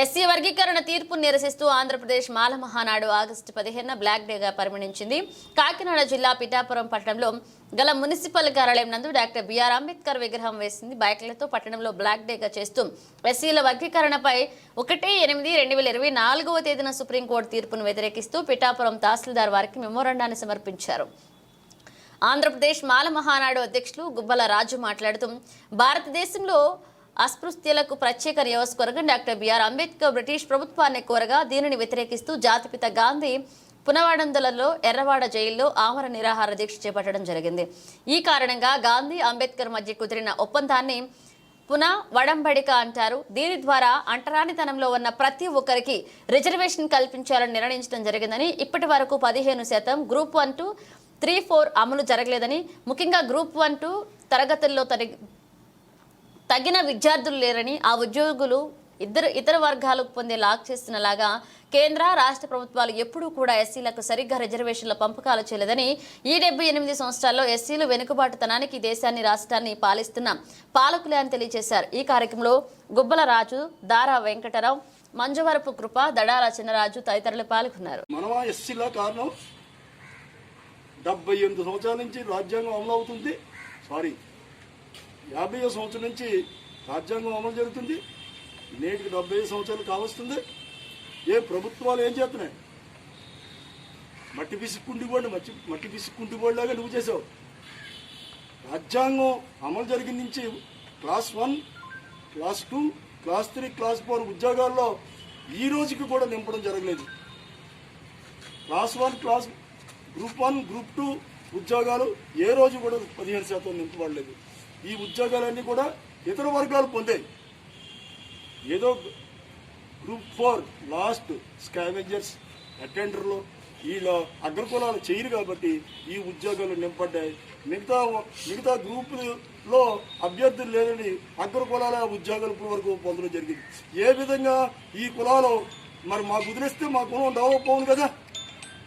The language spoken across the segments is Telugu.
ఎస్సీ వర్గీకరణ తీర్పు నిరసిస్తూ ఆంధ్రప్రదేశ్ మాల మహానాడు ఆగస్టు పదిహేను బ్లాక్ డేగా పరిగణించింది. కాకినాడ జిల్లా పిఠాపురం పట్టణంలో గల మున్సిపల్ కార్యాలయం నందు డాక్టర్ బిఆర్ అంబేద్కర్ విగ్రహం వేసింది. బైక్లతో పట్టణంలో బ్లాక్ డేగా చేస్తూ ఎస్సీల వర్గీకరణపై ఒకటి ఎనిమిది రెండు వేల ఇరవై నాలుగవ తేదీన సుప్రీంకోర్టు తీర్పును వ్యతిరేకిస్తూ పిఠాపురం తహసీల్దార్ వారికి మెమోరాండాన్ని సమర్పించారు. ఆంధ్రప్రదేశ్ మాల మహానాడు అధ్యక్షులు గుబ్బల రాజు మాట్లాడుతూ భారతదేశంలో అస్పృశ్యలకు ప్రత్యేక నియోజకవర్గం డాక్టర్ బిఆర్ అంబేద్కర్ బ్రిటిష్ ప్రభుత్వాన్ని కోరగా దీనిని వ్యతిరేకిస్తూ జాతిపిత గాంధీ పునవాడందలలో ఎర్రవాడ జైల్లో ఆమర నిరాహార దీక్ష చేపట్టడం జరిగింది. ఈ కారణంగా గాంధీ అంబేద్కర్ మధ్య కుదిరిన ఒప్పందాన్ని పున వడంబడిక అంటారు. దీని ద్వారా అంటరానితనంలో ఉన్న ప్రతి ఒక్కరికి రిజర్వేషన్ కల్పించాలని నిర్ణయించడం జరిగిందని ఇప్పటి వరకు పదిహేను శాతం group one two three four అమలు జరగలేదని ముఖ్యంగా గ్రూప్ వన్ టు తరగతుల్లో తరి తగిన విద్యార్థులు లేరని ఆ ఉద్యోగులు ఇద్దరు ఇతర వర్గాలకు పొందే లాక్ చేస్తున్నలాగా కేంద్ర రాష్ట్ర ప్రభుత్వాలు ఎప్పుడూ కూడా ఎస్సీలకు సరిగ్గా రిజర్వేషన్ల పంపకాలు చేయలేదని ఈ డెబ్బై ఎనిమిది సంవత్సరాల్లో ఎస్సీలు వెనుకబాటుతనానికి దేశాన్ని రాష్ట్రాన్ని పాలిస్తున్న పాలకులే అని తెలియజేశారు. ఈ కార్యక్రమంలో గుబ్బల రాజు దారా వెంకటరావు మంజువరపు కృప దడాల చిన్నరాజు తదితరులు పాల్గొన్నారు. డెబ్బై ఎనిమిది సంవత్సరాల నుంచి రాజ్యాంగం అమలు అవుతుంది సారీ యాభై సంవత్సరం నుంచి రాజ్యాంగం అమలు జరుగుతుంది. నేటికి డెబ్బై ఐదు సంవత్సరాలు కావస్తుంది. ఏ ప్రభుత్వాలు ఏం చేస్తున్నాయి? మట్టి పిసుక్కుంటిపోండి మట్టి మట్టి పిసుక్కుంటిపోయేలాగా నువ్వు చేసావు. రాజ్యాంగం అమలు జరిగిన నుంచి class one class two class three class four ఉద్యోగాల్లో ఈ రోజుకి కూడా నింపడం జరగలేదు. Class one class group one group two ఉద్యోగాలు ఏ రోజు కూడా పదిహేను శాతం నింపబడలేదు. ఈ ఉద్యోగాలన్నీ కూడా ఇతర వర్గాలు పొందాయి. ఏదో గ్రూప్ ఫోర్ లాస్ట్ స్కావెంజర్స్ అటెండర్లు వీళ్ళ అగ్రకులాలు చేయరు కాబట్టి ఈ ఉద్యోగాలు నింపడ్డాయి మిగతా మిగతా గ్రూపులో అభ్యర్థులు లేదని అగ్రకులాల ఉద్యోగాలు ఇప్పటి వరకు పొందడం జరిగింది. ఏ విధంగా ఈ కులాలు మరి మాకు వదిలేస్తే మా కులం డెవలప్ అవును కదా?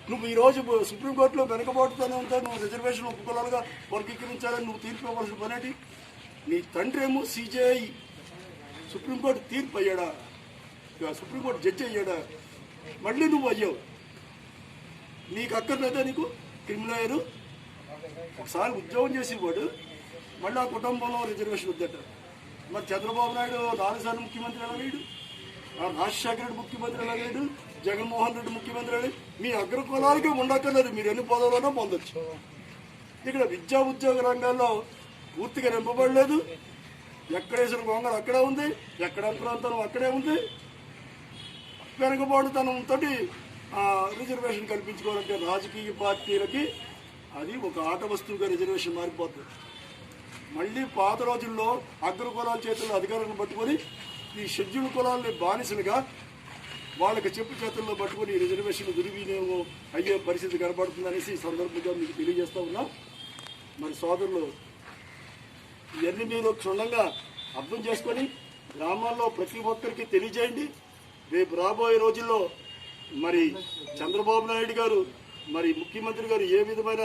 నువ్వు ఈ రోజు సుప్రీంకోర్టులో వెనకబాటుతోనే ఉంటావు నువ్వు రిజర్వేషన్ ఉపకులాలుగా వర్గీకరించాలని నువ్వు తీర్పు ఇవ్వాల్సిన పనేటి నీ తండ్రి ఏమో సిజేఐ సుప్రీంకోర్టు తీర్పు అయ్యాడా? ఇక సుప్రీంకోర్టు జడ్జి అయ్యాడా? మళ్ళీ నువ్వు అయ్యావు. నీకు అక్కర్లేదా నీకు? క్రిమినల్ ఒకసారి ఉద్యోగం చేసేవాడు మళ్ళీ ఆ కుటుంబంలో రిజర్వేషన్ వద్దట. మరి చంద్రబాబు నాయుడు నాలుగు సార్లు ముఖ్యమంత్రి ఎలాగేడు రాజశేఖర రెడ్డి ముఖ్యమంత్రి ఎలాగేడు జగన్మోహన్ రెడ్డి ముఖ్యమంత్రి అని మీ అగ్రకులాలకే ఉండక్కర్లేదు. మీరు ఎన్ని పదవులైనా పొందొచ్చు. ఇక్కడ విద్యా ఉద్యోగ రంగాల్లో పూర్తిగా నింపబడలేదు. ఎక్కడ వేసిన గొంగళ అక్కడే ఉంది. ఎక్కడ అంతరాంతరం అక్కడే ఉంది. వెనుకబాటుతనంతో రిజర్వేషన్ కల్పించుకోవాలంటే రాజకీయ పార్టీలకి అది ఒక ఆట వస్తువుగా రిజర్వేషన్ మారిపోతుంది మళ్ళీ పాత రోజుల్లో అగ్ర కులాల చేతుల్లో అధికారాన్ని పట్టుకొని ఈ షెడ్యూల్ కులాలని బానిసలుగా వాళ్ళకి చెప్పు చేతుల్లో పట్టుకొని రిజర్వేషన్ దుర్వినియోగం అయ్యే పరిస్థితి కనబడుతుందనేసి ఈ సందర్భంగా మీకు తెలియజేస్తా ఉన్నాం. మరి సోదరులు ఇవన్నీ మీరు క్షుణ్ణంగా అర్థం చేసుకొని గ్రామాల్లో ప్రతి ఒక్కరికి తెలియజేయండి. రేపు రాబోయే రోజుల్లో మరి చంద్రబాబు నాయుడు గారు మరి ముఖ్యమంత్రి గారు ఏ విధమైన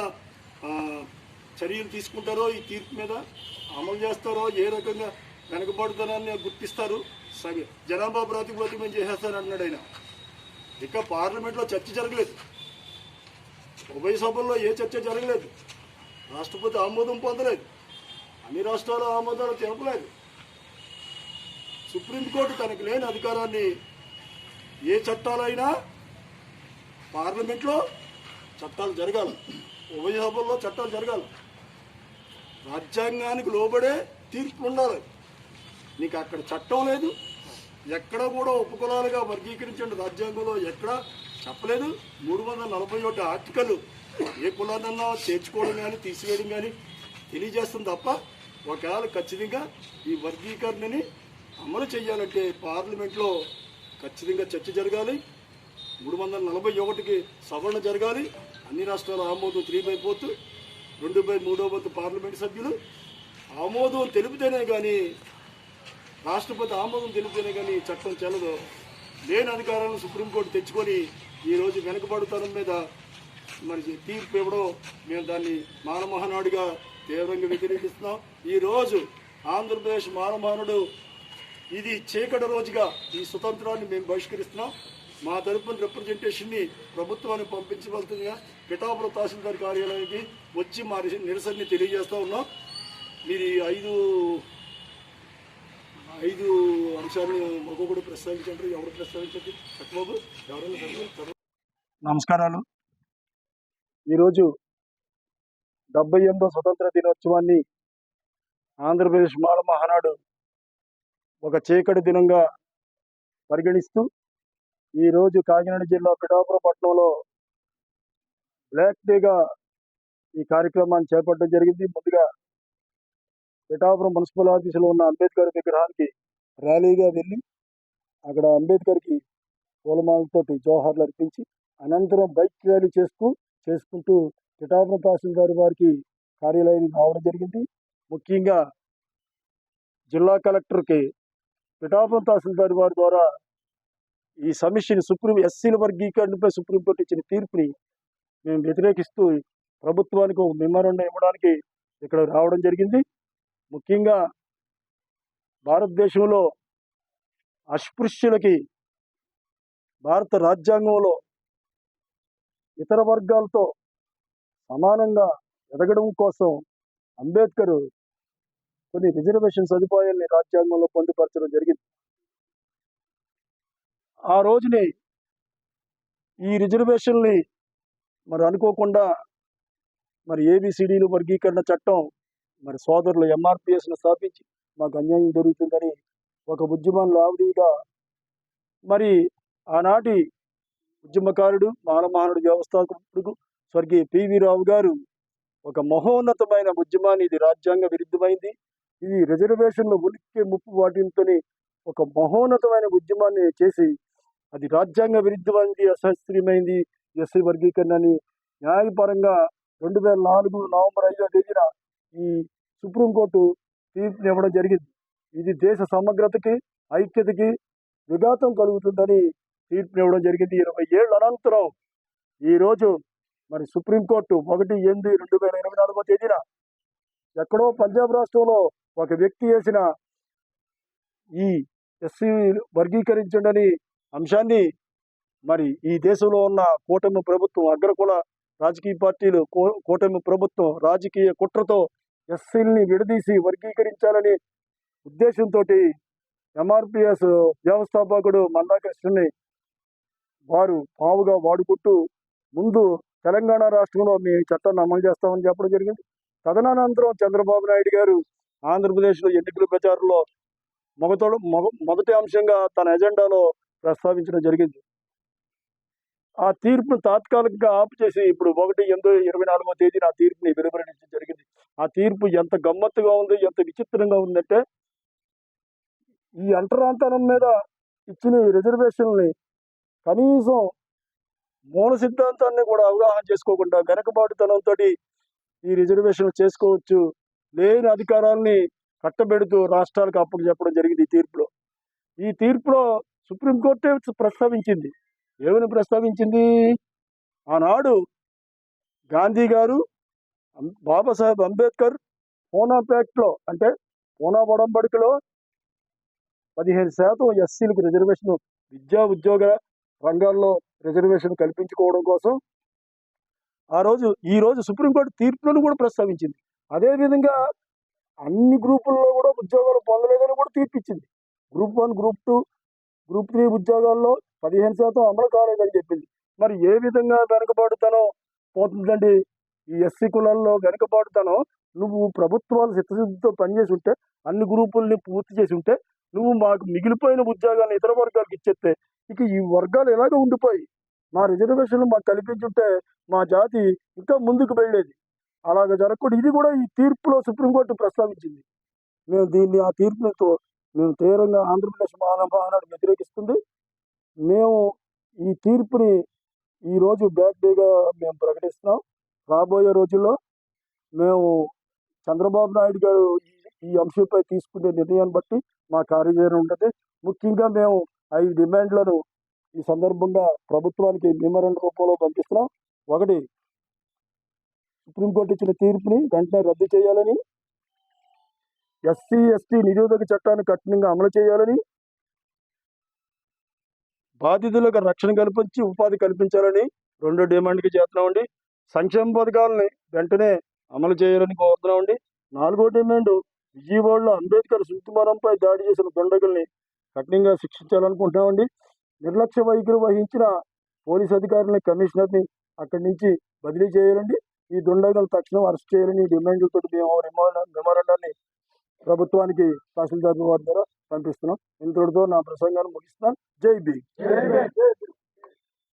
చర్యలు తీసుకుంటారో ఈ తీర్పు మీద అమలు చేస్తారో ఏ రకంగా వెనకబడుతున్నారని గుర్తిస్తారు. సగ జనాభా ప్రాతిపదికన చేసేస్తారు అన్నాడు ఆయన. ఇంకా పార్లమెంట్లో చర్చ జరగలేదు. ఉభయ సభల్లో ఏ చర్చ జరగలేదు. రాష్ట్రపతి ఆమోదం పొందలేదు. అన్ని రాష్ట్రాల ఆమోదాలు తెలపలేదు. సుప్రీంకోర్టు తనకు లేని అధికారాన్ని ఏ చట్టాలైనా పార్లమెంట్లో చట్టాలు జరగాలి. ఉభయ సభల్లో చట్టాలు జరగాలి. రాజ్యాంగానికి లోబడే తీర్పులు ఉండాలి. నీకు అక్కడ చట్టం లేదు. ఎక్కడ కూడా ఉపకులాలుగా వర్గీకరించండి రాజ్యాంగంలో ఎక్కడ చెప్పలేదు. మూడు వందల నలభై ఒకటి ఆర్టికల్ ఏ కులాలన్నా చేర్చుకోవడం కానీ తీసివేయడం కానీ తెలియజేస్తుంది తప్ప ఒకవేళ ఖచ్చితంగా ఈ వర్గీకరణని అమలు చేయాలంటే పార్లమెంట్లో ఖచ్చితంగా చర్చ జరగాలి. మూడు వందల నలభై ఒకటికి సవరణ జరగాలి. అన్ని రాష్ట్రాల ఆమోదం త్రీ బై ఫోర్త్ రెండు బై మూడో వంతు పార్లమెంట్ సభ్యులు. ఆమోదం తెలిపితేనే కానీ రాష్ట్రపతి ఆమోదం తెలిపితేనే కానీ చట్టం చెల్లదు. లేని అధికారాలను సుప్రీంకోర్టు తెచ్చుకొని ఈరోజు వెనుకబడుతనం మీద మరి తీర్పు ఇవ్వడం మేము దాన్ని మానమహనాడుగా తీవ్రంగా వ్యతిరేకిస్తున్నాం. ఈరోజు ఆంధ్రప్రదేశ్ మానమహనుడు ఇది చీకటి రోజుగా ఈ స్వతంత్రాన్ని మేము బహిష్కరిస్తున్నాం. మా తరపున రిప్రజెంటేషన్ని ప్రభుత్వానికి పంపించవలసిందిగా పిఠాపురం తహసీల్దార్ కార్యాలయానికి వచ్చి మా నిరసనని తెలియజేస్తూ ఉన్నాం. మీరు ఈ ఐదు ఐదు అంశాలను ఒక్కొక్కటి ప్రస్తావించండి. ఎవరు ప్రస్తావించండి? చక్కబాబు ఎవరైనా నమస్కారాలు. ఈరోజు డెబ్బై ఎనిమిదో స్వతంత్ర దినోత్సవాన్ని ఆంధ్రప్రదేశ్ మాల మహానాడు ఒక చీకటి దినంగా పరిగణిస్తూ ఈరోజు కాకినాడ జిల్లా పిఠాపురం పట్టణంలో బ్లాక్ డేగా ఈ కార్యక్రమాన్ని చేపట్టడం జరిగింది. ముందుగా పిఠాపురం మున్సిపల్ ఆఫీసులో ఉన్న అంబేద్కర్ విగ్రహానికి ర్యాలీగా వెళ్ళి అక్కడ అంబేద్కర్కి పూలమాలతోటి జోహార్లు అర్పించి అనంతరం బైక్ ర్యాలీ చేస్తూ చేసుకుంటూ పిఠాపురం తహసీల్దార్ వారికి కార్యాలయానికి రావడం జరిగింది. ముఖ్యంగా జిల్లా కలెక్టర్కి పిఠాపురం తహసీల్దార్ వారి ద్వారా ఈ సమస్యని సుప్రీం ఎస్సీల వర్గీకరణపై సుప్రీంకోర్టు ఇచ్చిన తీర్పుని మేము వ్యతిరేకిస్తూ ప్రభుత్వానికి ఒక ఇవ్వడానికి ఇక్కడ రావడం జరిగింది. ముఖ్యంగా భారతదేశంలో అస్పృశ్యులకి భారత రాజ్యాంగంలో ఇతర వర్గాలతో సమానంగా ఎదగడం కోసం అంబేద్కర్ కొన్ని రిజర్వేషన్ సదుపాయాల్ని రాజ్యాంగంలో పొందుపరచడం జరిగింది. ఆ రోజుని ఈ రిజర్వేషన్ని మరి అనుకోకుండా మరి ఏబిసిడీలు వర్గీకరణ చట్టం మరి సోదరులు ఎంఆర్పిఎస్ను స్థాపించి మాకు అన్యాయం జరుగుతుందని ఒక ఉద్యమంలో ఆవిడిగా మరి ఆనాటి ఉద్యమకారుడు మానమహానుడు వ్యవస్థాపకుడు స్వర్గీయ పివి రావు గారు ఒక మహోన్నతమైన ఉద్యమాన్ని ఇది రాజ్యాంగ విరుద్ధమైంది. ఇది రిజర్వేషన్లో ఉనికి ముప్పు వాటితోనే ఒక మహోన్నతమైన ఉద్యమాన్ని చేసి అది రాజ్యాంగ విరుద్ధమైంది అశాస్త్రీయమైంది ఎస్సీ వర్గీకరణ అని న్యాయపరంగా రెండు వేల నాలుగు నవంబర్ ఐదో తేదీన ఈ సుప్రీంకోర్టు తీర్పుని ఇవ్వడం జరిగింది. ఇది దేశ సమగ్రతకి ఐక్యతకి విఘాతం కలుగుతుందని తీర్పుని ఇవ్వడం జరిగింది. ఇరవై ఏళ్ళ అనంతరం ఈరోజు మరి సుప్రీంకోర్టు ఒకటి ఎనిమిది రెండు వేల ఇరవై నాలుగో తేదీన ఎక్కడో పంజాబ్ రాష్ట్రంలో ఒక వ్యక్తి వేసిన ఈ ఎస్సీ వర్గీకరించండి అంశాన్ని మరి ఈ దేశంలో ఉన్న కూటమి ప్రభుత్వం అగ్రకుల రాజకీయ పార్టీలు కూటమి ప్రభుత్వం రాజకీయ కుట్రతో ఎస్సీల్ని విడదీసి వర్గీకరించాలని ఉద్దేశంతో ఎంఆర్పిఎస్ వ్యవస్థాపకుడు మందాకృష్ణని వారు పావుగా వాడుకుంటూ ముందు తెలంగాణ రాష్ట్రంలో మీ చట్టాన్ని అమలు చేస్తామని చెప్పడం జరిగింది. తదనంతరం చంద్రబాబు నాయుడు గారు ఆంధ్రప్రదేశ్లో ఎన్నికల ప్రచారంలో మొగతోడు మొగ మొదటి అంశంగా తన ఎజెండాలో ప్రస్తావించడం జరిగింది. ఆ తీర్పును తాత్కాలికంగా ఆపు చేసి ఇప్పుడు ఒకటి ఎనిమిది ఇరవై నాలుగో తేదీన ఆ తీర్పుని వెలువరించడం జరిగింది. ఆ తీర్పు ఎంత గమ్మత్తుగా ఉంది ఎంత విచిత్రంగా ఉందంటే ఈ అంటరాంతరం మీద ఇచ్చిన ఈ రిజర్వేషన్ని కనీసం మూల సిద్ధాంతాన్ని కూడా అవగాహన చేసుకోకుండా వెనకబాటుతనంతో ఈ రిజర్వేషన్లు చేసుకోవచ్చు లేని అధికారాల్ని కట్టబెడుతూ రాష్ట్రాలకు అప్పుడు చెప్పడం జరిగింది ఈ తీర్పులో. ఈ తీర్పులో సుప్రీంకోర్టే ప్రస్తావించింది. ఏమని ప్రస్తావించింది ఆనాడు గాంధీ గారు అం- బాబాసాహెబ్ అంబేద్కర్ పూనా ప్యాక్ట్లో అంటే పూనా ఒడంబడికలో పదిహేను శాతం ఎస్సీలకు రిజర్వేషన్ విద్యా ఉద్యోగ రంగాల్లో రిజర్వేషన్ కల్పించుకోవడం కోసం ఆ రోజు ఈ రోజు సుప్రీంకోర్టు తీర్పులను కూడా ప్రస్తావించింది. అదేవిధంగా అన్ని గ్రూపుల్లో కూడా ఉద్యోగాలు పొందలేదని కూడా తీర్పిచ్చింది. Group one group two group three ఉద్యోగాల్లో పదిహేను శాతం అమలు కాలేదని చెప్పింది. మరి ఏ విధంగా వెనుకబాటుతనం పోతుందండి? ఈ ఎస్సీ కులాల్లో వెనుకబాటుతనం నువ్వు ప్రభుత్వాలు చిత్తశుద్ధితో పనిచేసి ఉంటే అన్ని గ్రూపుల్ని పూర్తి చేసి ఉంటే నువ్వు మాకు మిగిలిపోయిన ఉద్యోగాన్ని ఇతర వర్గాలకు ఇచ్చేస్తే ఇక ఈ వర్గాలు ఎలాగ ఉండిపోయి? మా రిజర్వేషన్లు మాకు కల్పించుంటే మా జాతి ఇంకా ముందుకు వెళ్ళేది. అలాగ జరగకూడదు. ఇది కూడా ఈ తీర్పులో సుప్రీంకోర్టు ప్రస్తావించింది. మేము దీన్ని ఆ తీర్పులతో మేము తీవ్రంగా ఆంధ్రప్రదేశ్ మహానాడు వ్యతిరేకిస్తుంది. మేము ఈ తీర్పుని ఈరోజు బ్యాడ్ డేగా మేము ప్రకటిస్తున్నాం. రాబోయే రోజుల్లో మేము చంద్రబాబు నాయుడు గారు ఈ- ఈ అంశంపై తీసుకునే నిర్ణయాన్ని బట్టి మా కార్యాచరణ ఉంటుంది. ముఖ్యంగా మేము ఐదు డిమాండ్లను ఈ సందర్భంగా ప్రభుత్వానికి మెమోరండం రూపంలో పంపిస్తున్నాం. ఒకటి సుప్రీంకోర్టు ఇచ్చిన తీర్పుని వెంటనే రద్దు చేయాలని ఎస్సీ ఎస్టీ నిరోధక చట్టాన్ని కఠినంగా అమలు చేయాలని బాధితులకు రక్షణ కల్పించి ఉపాధి కల్పించాలని రెండో డిమాండ్కి చేస్తున్నామండి సంక్షేమ పథకాలని వెంటనే అమలు చేయాలని కోరుతున్నామండి నాలుగో డిమాండ్ విజయవాడలో అంబేద్కర్ శృతిమరంపై దాడి చేసిన దుండగుల్ని కఠినంగా శిక్షించాలనుకుంటున్నామండి నిర్లక్ష్య వైఖరి వహించిన పోలీస్ అధికారులని కమిషనర్ని అక్కడి నుంచి బదిలీ చేయాలండి. ఈ దుండగులు తక్షణం అరెస్ట్ చేయాలని డిమాండ్లతో మేము మెమోరాండాన్ని ప్రభుత్వానికి తహసీల్దార్ వారి ద్వారా పంపిస్తున్నాం. ఇంతటితో నా ప్రసంగాన్ని ముగిస్తున్నాను. జై బీ